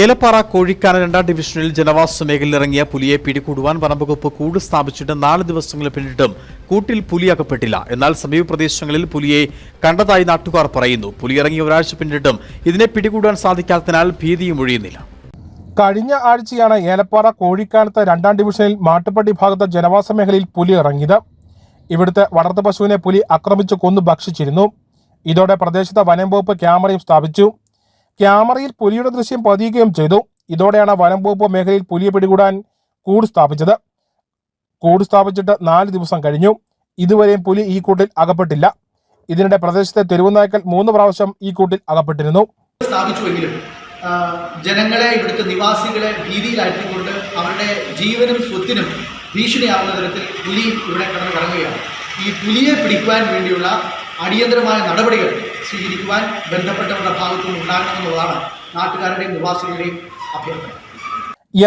ഏലപ്പാറ കോഴിക്കാന രണ്ടാം ഡിവിഷനിൽ ജനവാസ മേഖലയിൽ ഇറങ്ങിയ പുലിയെ പിടികൂടുവാൻ വനംവകുപ്പ് കൂട് സ്ഥാപിച്ചിട്ട് നാല് ദിവസങ്ങൾ പിന്നിട്ടും കൂട്ടിൽ പുലി അകപ്പെട്ടില്ല. എന്നാൽ സമീപ പ്രദേശങ്ങളിൽ പുലിയെ കണ്ടതായി നാട്ടുകാർ പറയുന്നു. പുലി ഇറങ്ങി ഒരാഴ്ച പിന്നിട്ടും ഇതിനെ പിടികൂടാൻ സാധിക്കാത്തതിനാൽ ഭീതിയും ഒഴിയുന്നില്ല. കഴിഞ്ഞ ആഴ്ചയാണ് ഏലപ്പാറ കോഴിക്കാനത്ത് രണ്ടാം ഡിവിഷനിൽ മാട്ടുപ്പട്ടി ഭാഗത്തെ ജനവാസ മേഖലയിൽ പുലി ഇറങ്ങിയത്. ഇവിടുത്തെ വളർത്തു പശുവിനെ പുലി ആക്രമിച്ചു കൊന്നു ഭക്ഷിച്ചിരുന്നു. ഇതോടെ പ്രദേശത്തെ വനം വകുപ്പ് ക്യാമറയും സ്ഥാപിച്ചു. ക്യാമറയിൽ പുലിയുടെ ദൃശ്യം പതിയുകയും ചെയ്തു. ഇതോടെയാണ് വനം വകുപ്പ് മേഖലയിൽ പുലിയെ പിടികൂടാൻ കൂട് സ്ഥാപിച്ചത്. കൂട് സ്ഥാപിച്ചിട്ട് നാല് ദിവസം കഴിഞ്ഞു. ഇതുവരെയും പുലി ഈ കൂട്ടിൽ അകപ്പെട്ടില്ല. ഇതിനിടെ പ്രദേശത്തെ തെരുവുനായ്ക്കൾ മൂന്ന് പ്രാവശ്യം ഈ കൂട്ടിൽ അകപ്പെട്ടിരുന്നു. ജനങ്ങളെ ഇവിടുത്തെ നിവാസികളെ ഭീതിയിലാഴ്ത്തിക്കൊണ്ട് അവരുടെ ജീവനും സ്വത്തിനും ഭീഷണിയാവുന്ന തരത്തിൽ പുലി ഇവിടെ കടന്നു കറങ്ങുകയാണ് ഈ പുലിയെ പിടിക്കുവാൻ വേണ്ടിയുള്ള അടിയന്തരമായ നടപടികൾ സ്വീകരിക്കുവാൻ ബന്ധപ്പെട്ടവരുടെ ഭാഗത്തു നിന്ന് ഉണ്ടാകണമെന്നുള്ളതാണ് നാട്ടുകാരുടെയും നിവാസികളുടെയും അഭ്യർത്ഥന.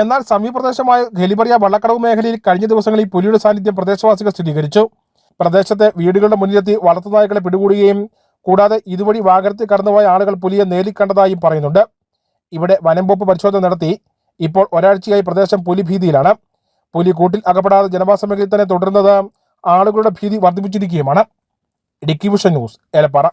എന്നാൽ സമീപപ്രദേശമായ ഖലിബറിയ വള്ളക്കടവ് മേഖലയിൽ കഴിഞ്ഞ ദിവസങ്ങളിൽ പുലിയുടെ സാന്നിധ്യം പ്രദേശവാസികൾ സ്ഥിരീകരിച്ചു. പ്രദേശത്തെ വീടുകളുടെ മുന്നിലെത്തി വളർത്തുനായ്ക്കളെ പിടികൂടുകയും കൂടാതെ ഇതുവഴി വാകരത്തിൽ കടന്നുപോയ ആളുകൾ പുലിയെ നേരിൽ കണ്ടതായും പറയുന്നുണ്ട്. ഇവിടെ വനംവകുപ്പ് പരിശോധന നടത്തി. ഇപ്പോൾ ഒരാഴ്ചയായി പ്രദേശം പുലി ഭീതിയിലാണ് പുലി കൂട്ടിൽ അകപ്പെടാതെ ജനവാസ മേഖലയിൽ തന്നെ തുടരുന്നത് ആളുകളുടെ ഭീതി വർദ്ധിപ്പിച്ചിരിക്കുകയുമാണ്. Idukki vision news Elappara.